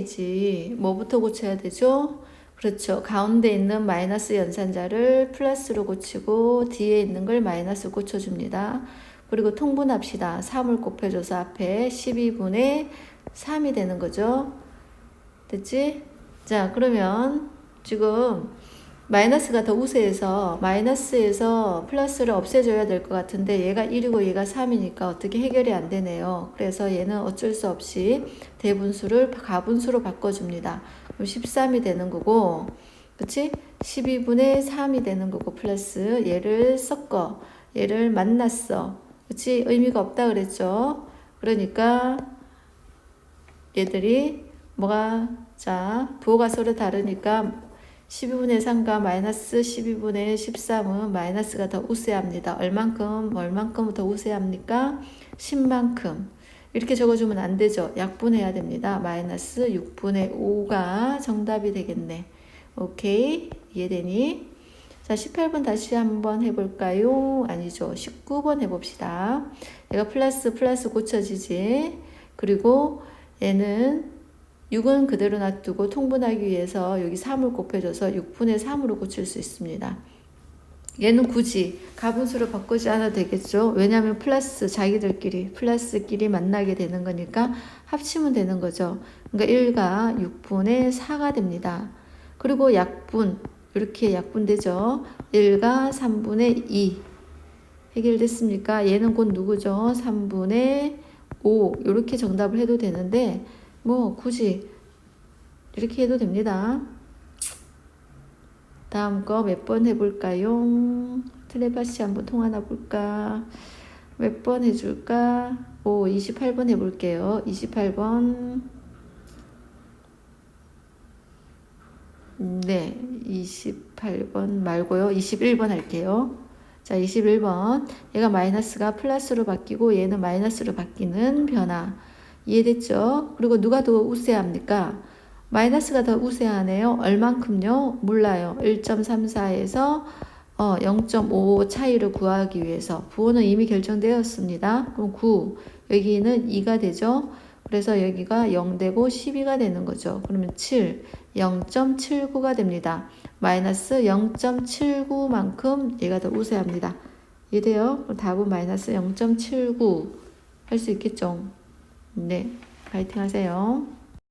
해야지. 뭐부터 고쳐야 되죠? 그렇죠. 가운데 있는 마이너스 연산자를 플러스로 고치고 뒤에 있는 걸 마이너스 고쳐줍니다. 그리고 통분합시다. 3을 곱해줘서 앞에 12분의 3이 되는 거죠. 됐지? 자, 그러면 지금 마이너스가 더 우세해서 마이너스에서 플러스를 없애줘야 될 것 같은데 얘가 1이고 얘가 3이니까 어떻게 해결이 안 되네요. 그래서 얘는 어쩔 수 없이 대분수를 가분수로 바꿔줍니다. 그럼 13이 되는 거고, 그치? 12분의 3이 되는 거고, 플러스 얘를 섞어. 얘를 만났어. 그치? 의미가 없다 그랬죠? 그러니까 얘들이 뭐가, 자, 부호가 서로 다르니까 12분의 3과 마이너스 12분의 13은 마이너스가 더 우세합니다. 얼만큼, 얼만큼 더 우세합니까? 10만큼. 이렇게 적어주면 안 되죠. 약분해야 됩니다. 마이너스 6분의 5가 정답이 되겠네. 오케이. 이해되니? 자, 18번 다시 한번 해볼까요? 아니죠. 19번 해봅시다. 얘가 플러스 플러스 고쳐지지. 그리고 얘는 6은 그대로 놔두고 통분하기 위해서 여기 3을 곱해줘서 6분의 3으로 고칠 수 있습니다. 얘는 굳이 가분수로 바꾸지 않아도 되겠죠. 왜냐하면 플러스 자기들끼리 플러스끼리 만나게 되는 거니까 합치면 되는 거죠. 그러니까 1가 6분의 4가 됩니다. 그리고 약분 이렇게 약분되죠. 1가 3분의 2 해결됐습니까? 얘는 곧 누구죠? 3분의 5 이렇게 정답을 해도 되는데 뭐 굳이 이렇게 해도 됩니다. 다음 거 몇 번 해볼까요? 텔레파시 한번 통하나 볼까? 몇 번 해줄까? 오, 28번 해볼게요. 28번. 네, 28번 말고요. 21번 할게요. 자, 21번. 얘가 마이너스가 플러스로 바뀌고 얘는 마이너스로 바뀌는 변화. 이해됐죠? 그리고 누가 더 우세합니까? 마이너스가 더 우세하네요. 얼만큼요? 몰라요. 1.34에서 어, 0.5 차이를 구하기 위해서 부호는 이미 결정되었습니다. 그럼 9 여기는 2가 되죠. 그래서 여기가 0 되고 12가 되는 거죠. 그러면 7 0.79가 됩니다. 마이너스 0.79만큼 얘가 더 우세합니다. 이해돼요? 그럼 답은 마이너스 0.79 할 수 있겠죠? 네, 파이팅 하세요.